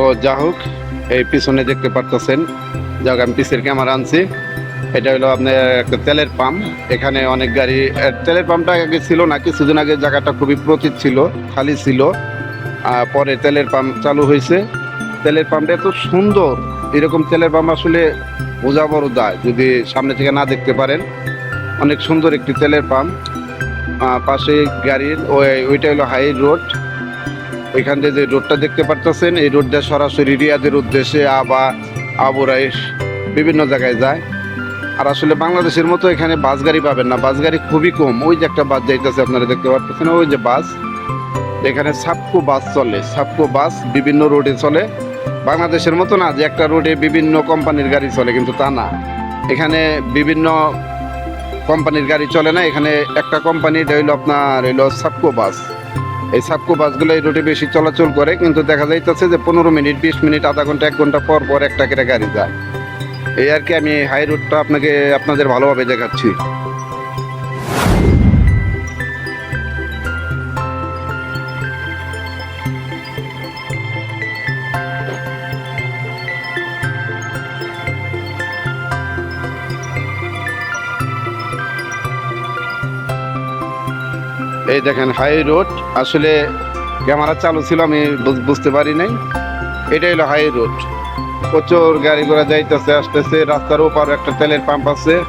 ও যা হোক, এই পিছনে দেখতে পারতেছেন, যাক, আমি পিসের ক্যামেরা আনছি। এটা হলো আপনার একটা তেলের পাম্প এখানে অনেক গাড়ি তেলের পাম্পটা আগে ছিল না, কিছুদিন আগে জায়গাটা খুবই প্রতীত ছিল, খালি ছিল। পরে তেলের পাম্প চালু হয়েছে। তেলের পাম্পটা এত সুন্দর, এরকম তেলের পাম্প আসলে বোঝা বড় দায়, যদি সামনে থেকে না দেখতে পারেন। অনেক সুন্দর একটি তেলের পাম্প পাশে গাড়ির, ওই, ওইটা হলো হাই রোড ওইখান থেকে যে রোডটা দেখতে পারতেছেন, এই রোডটা সরাসরি রিয়াদের উদ্দেশ্যে আবা আবুরাইশ বিভিন্ন জায়গায় যায়। আর আসলে বাংলাদেশের মতো এখানে বাস গাড়ি পাবেন না। বাস গাড়ি খুবই কম। ওই যে একটা বাস যাইতেছে, আপনারা দেখতে পারতেছেন, ওই যে বাস। এখানে সাপকো বাস চলে। সাপকো বাস বিভিন্ন রোডে চলে। বাংলাদেশের মতো না যে একটা রোডে বিভিন্ন কোম্পানির গাড়ি চলে, কিন্তু তা না। এখানে বিভিন্ন কোম্পানির গাড়ি চলে না। এখানে একটা কোম্পানি হইল আপনার হইল সাপকো বাস। এই সাপকো বাসগুলো এই রোডে বেশি চলাচল করে, কিন্তু দেখা যাইতেছে যে পনেরো মিনিট, বিশ মিনিট, আধা ঘণ্টা, এক ঘণ্টা পর পর একটা করে গাড়ি যায়। এই আর কি আমি হাই রুটটা আপনাকে, আপনাদের ভালোভাবে দেখাচ্ছি। এই দেখেন, হাই রোড। আসলে ক্যামেরা চালু ছিল, আমি বুঝ- বুঝতে পারি নাই। এটা হলো হাই রোড। প্রচুর গাড়ি ঘোড়া যাইতেছে, আসতেছে। রাস্তার ওপার একটা তেলের পাম্প আছে।